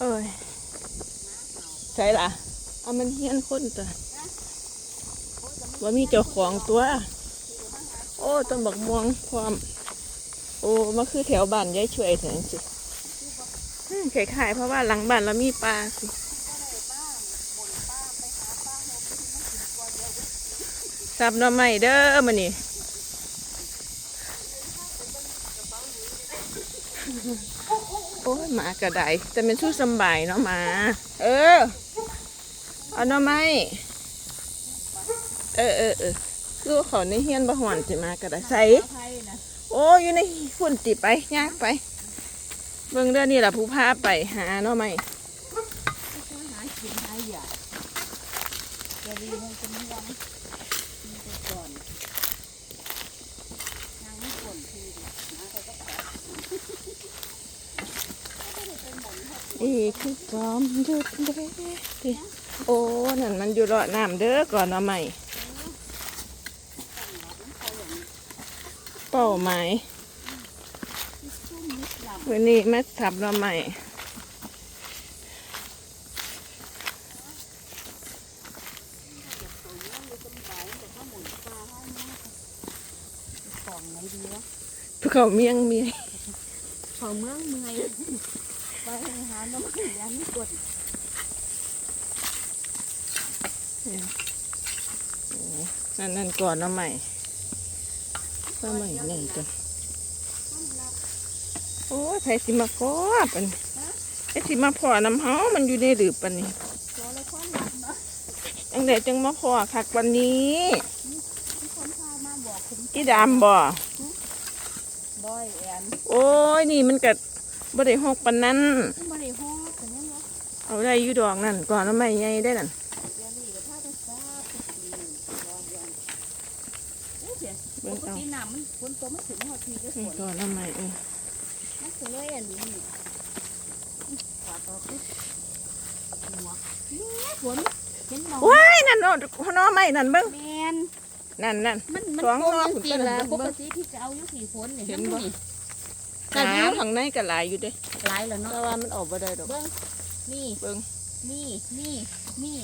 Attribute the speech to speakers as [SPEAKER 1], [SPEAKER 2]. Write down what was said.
[SPEAKER 1] เอ้ยใช่ล่ะ เอามันเฮียนคนตัวว่ามีเจ้าของตัว โอ้ต้นบักม่วงความ โอ้มาคือแถวบ้านยายช่วยแถวสิอืมคล้ายๆเพราะว่าหลังบ้านเรามีปลาสิสับหน่อไม้เด้อมันนี่ โอ้ยหมากระไดแต่เป็นสู้สบายเนาะหมา เออ เอาหน่อไม้เออเออเออคือว่าเขาในเฮียนบะหอนสิหมากระไดใส่โอ้ยอยู่ในฝุ่นติไปยากไป เบิ่งเด้องนี่แหละผู้พาไปหาหน่อไม้
[SPEAKER 2] หาะไม่ยังมีแต่ก่อนยังไม่ก่นทีนะเขาก็ข อ
[SPEAKER 1] นี่คือจอมหยุดเด้ติโอ้นั่นมันอยู่รอน้ำเด้อก่อนหน่อไม้เป้าหม่วันนี้มาสับหน่อไม้ำ
[SPEAKER 2] ของไหนดีวะ
[SPEAKER 1] ภูเขาเมียงเมียง
[SPEAKER 2] ของเมืองเมือย ไปหาน้ำมันยังไม่กด
[SPEAKER 1] นั่นนั่นก่อนหน่อไม้หน่อไม้นี่จ้ะโอ้ยไผสิมาพอปันไอ้สิมาพอน้ำเฮามันอยู่ในหลืบปันนี้
[SPEAKER 2] ตัวละครหลับนะ
[SPEAKER 1] จังไดจังมาพอคักวันนี้
[SPEAKER 2] มีคนพามาบอกผม
[SPEAKER 1] อีดำบ่
[SPEAKER 2] บอยแอน
[SPEAKER 1] โอ้ยนี่มันกั บ่ได้หกปันนั้น
[SPEAKER 2] ไม่ได้ห้องแต่ยังวะ
[SPEAKER 1] เอาได้อยู่ดอกนั่นก่อนหน่อไม้ใหญ่ได้นั่น
[SPEAKER 2] เดี๋ยวนี้ก็พาไปซาไปกินรอเดือนโอ้เสีย
[SPEAKER 1] เบิ่
[SPEAKER 2] ป
[SPEAKER 1] ง
[SPEAKER 2] ก
[SPEAKER 1] เอา
[SPEAKER 2] ติน้ำมันฝนตกมันถึงหอดทีก็ฝ
[SPEAKER 1] นี่
[SPEAKER 2] น
[SPEAKER 1] ก่อนหน่อไม้เออ
[SPEAKER 2] มันก็เลยอันนี้ขวาต่อคือหัวเนี่ยฝนเห็นบ่
[SPEAKER 1] ว้ายนั่นเนาะหน่อไม้นั่นเบิ่ง
[SPEAKER 2] แมน
[SPEAKER 1] นั่นนั่น
[SPEAKER 2] มันมัน
[SPEAKER 1] สอง
[SPEAKER 2] โกง
[SPEAKER 1] รอบ
[SPEAKER 2] จังสิ
[SPEAKER 1] ผมก็
[SPEAKER 2] ล่ะ
[SPEAKER 1] เห็น
[SPEAKER 2] ป
[SPEAKER 1] เบิ่
[SPEAKER 2] ก
[SPEAKER 1] ง
[SPEAKER 2] ติที่จะเอาอยู่ขี่ฝนเนี่ย
[SPEAKER 1] เห็
[SPEAKER 2] เห็
[SPEAKER 1] น
[SPEAKER 2] น
[SPEAKER 1] บ่
[SPEAKER 2] บ่
[SPEAKER 1] หาข้างในก็หลายอยู่เด้
[SPEAKER 2] หลายแล้วเนาะ
[SPEAKER 1] แต่ว่ามันออกบ่ได้ดอก
[SPEAKER 2] เบิ่งนี่
[SPEAKER 1] เบิ่ง
[SPEAKER 2] นี่นี่นี่